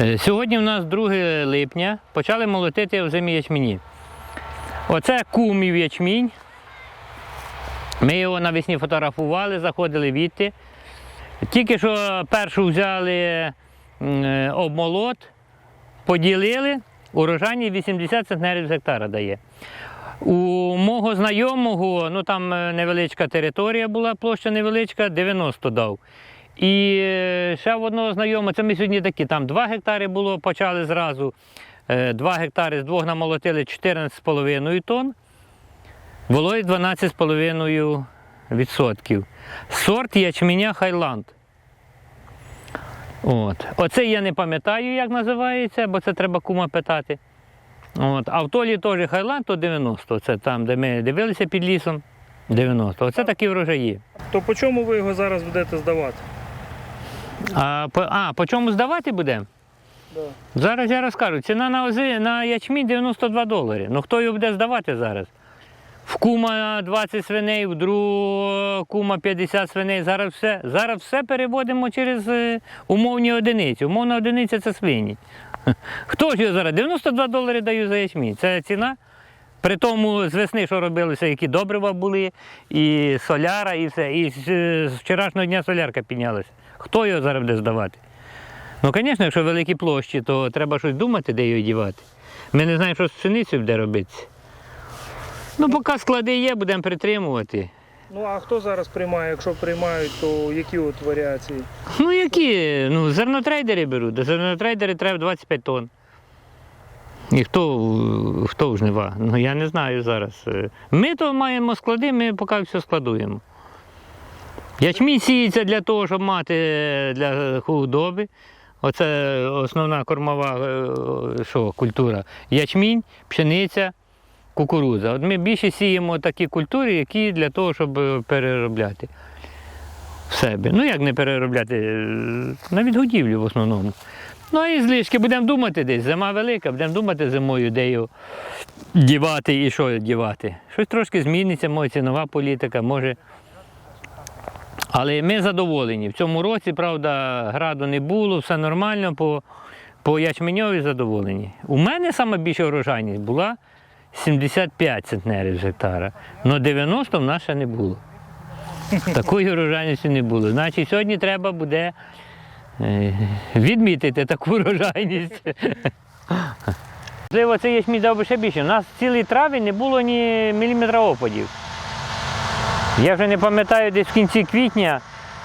Е, Сьогодні у нас 2 липня. Почали молотити в зимі ячмені. Оце кумів ячмінь. Ми його навесні фотографували, заходили відти. Тільки що першу взяли е, обмолот, поділили, урожайність 80 центнерів з гектара дає. У мого знайомого, ну там е, невеличка територія була, площа невеличка, 90 дав. І е, ще в одного знайомого, це ми сьогодні такі, там 2 гектари було, почали зразу. 2 гектари з двох намолотили 14,5 тонн, вологі 12,5 відсотків. Сорт ячменя Хайланд. От. Оце я не пам'ятаю, як називається, бо це треба кума питати. От. А в толі теж Хайланд, то 90. Це там, де ми дивилися під лісом. 90. Оце такі врожаї. То по чому ви його зараз будете здавати? А по, а, по чому здавати будемо? Да. Зараз я розкажу. Ціна на, ози, на ячмінь 92 долари. Ну хто його буде здавати зараз? В кума 20 свиней, в другого кума 50 свиней. Зараз все, зараз все переводимо через е, умовні одиниці. Умовна одиниця це свині. Хто ж його зараз? 92 долари даю за ячмінь. Це ціна. При тому з весни, що робилося, які добрива були, і соляра, і все. І з, з вчорашнього дня солярка піднялася. Хто його зараз буде здавати? Ну, звісно, якщо великі площі, то треба щось думати, де його дівати. Ми не знаємо, що з пшеницею буде робитися. Ну, поки склади є, будемо притримувати. Ну а хто зараз приймає? Якщо приймають, то які от варіації? Ну, які? Ну, зернотрейдери беруть. До зернотрейдери треба 25 тонн. І хто, хто жнива? Ну, я не знаю зараз. Ми то маємо склади, ми поки все складуємо. Ячмінь сіється для того, щоб мати для худоби. Оце основна кормова е, що, культура. Ячмінь, пшениця, кукурудза. От ми більше сіємо такі культури, які для того, щоб е, переробляти в себе. Ну як не переробляти? е, На відгодівлю в основному. Ну і злишки будемо думати десь. Зима велика, будемо думати зимою, де його дівати і що дівати. Щось трошки зміниться, може цінова політика, може. Але ми задоволені. В цьому році, правда, граду не було, все нормально, по, по ячменьові задоволені. У мене саме більша урожайність була 75 центнерів з гектара. але 90 в нас ще не було. Такої урожайності не було. Значить, сьогодні треба буде відмітити таку урожайність. Можливо, це ячмінь дав би ще більше. У нас цілий травень не було ні міліметра опадів. Я вже не пам'ятаю, десь в кінці квітня,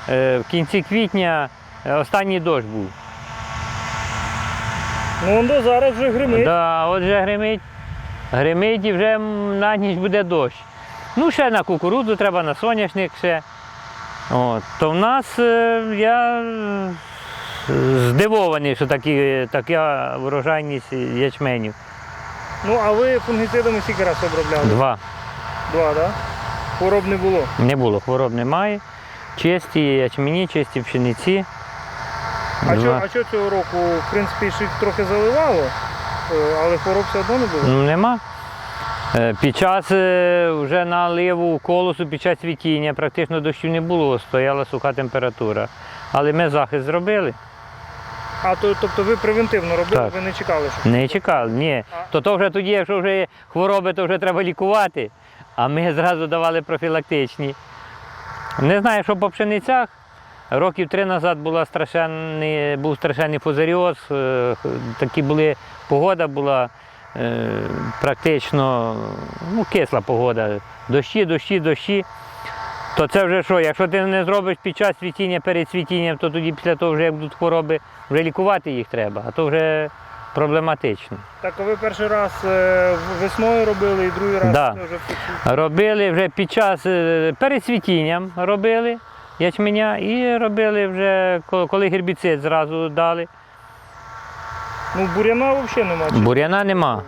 е, в кінці квітня е, останній дощ був. Ну воно зараз вже гримить. Да, от вже гримить. Гримить і вже на ніч буде дощ. Ну, ще на кукурудзу треба, на соняшник ще. От. То в нас е, я е, здивований, що такі, така врожайність ячменів. Ну а ви фунгіцидами скільки раз обробляли? Два. Два, так? Да? Хвороб не було. Не було, хвороб немає. Чисті ячмені, чисті пшениці. А що, а що цього року, в принципі, ще трохи заливало, е, але хвороб все одно не було. Ну, Нема. Е, Під час е, вже наливу колосу, під час цвітіння практично дощів не було, стояла суха температура. Але ми захист зробили. А то, тобто ви превентивно робили, Так. ви не чекали, що Не чекали, ні. То, то вже тоді, якщо вже є хвороби, то вже треба лікувати. А ми зразу давали профілактичні. Не знаю, що по пшеницях. Років три назад була страшенний, був страшенний фузаріоз. е, х- Такі були, погода була е, практично ну, кисла погода. Дощі, дощі, дощі. То це вже що, якщо ти не зробиш під час цвітіння, перед цвітінням, то тоді після того, вже як будуть хвороби, вже лікувати їх треба, а то вже проблематично. Так, а ви перший раз е, весною робили і другий раз Да. вже в Робили вже під час е, перед цвітінням робили ячменя і робили вже, коли гербіцид зразу дали. Ну, буряна взагалі немає. Буряна нема.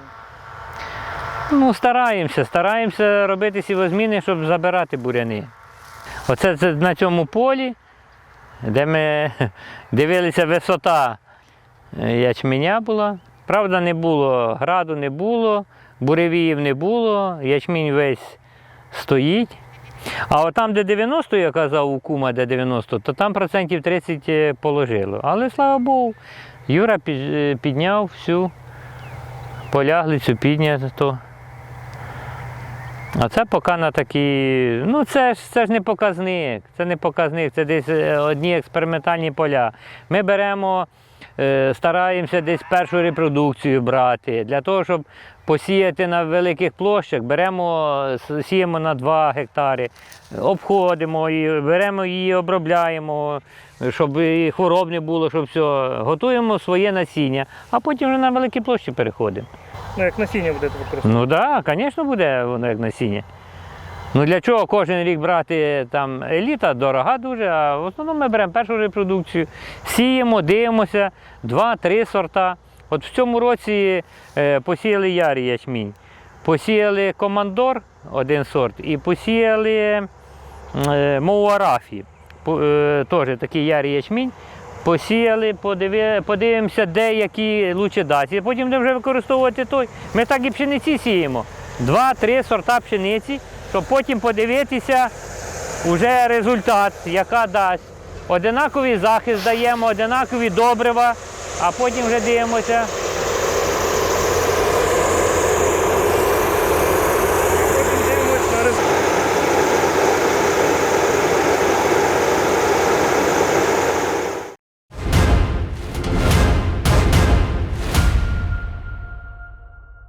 Ну, стараємося, стараємося робити сівозміни, щоб забирати буряни. Оце це на цьому полі, де ми дивилися висота е, ячменя була. Правда, не було граду, не було, буревіїв не було, ячмінь весь стоїть. А от там, де 90, я казав, у кума, де 90, то там процентів 30 положило. Але слава Богу, Юра е, підняв всю поляглицю, піднято. А це поки на такі. Ну, це ж це ж не показник. Це не показник, це десь е, одні експериментальні поля. Ми беремо, е, стараємося десь першу репродукцію брати. Для того, щоб посіяти на великих площах, беремо, сіємо на 2 гектари, обходимо її, беремо її, обробляємо, щоб і хвороб не було, щоб все. Готуємо своє насіння, а потім вже на великі площі переходимо. Ну, як насіння будете використовувати. Ну так, да, звісно, буде воно як насіння. Ну для чого кожен рік брати там еліта, дорога дуже, а в основному ми беремо першу репродукцію, сіємо, дивимося, два-три сорта. От в цьому році е, посіяли ярий ячмінь, посіяли командор один сорт і посіяли е, Моуарафі, по- е, теж такий ярий ячмінь. Посіяли, подиви, подивимося, де які лучше дасть. Потім будемо вже використовувати той. Ми так і пшениці сіємо. Два-три сорта пшениці, щоб потім подивитися вже результат, яка дасть. Одинаковий захист даємо, одинакові добрива, а потім вже дивимося,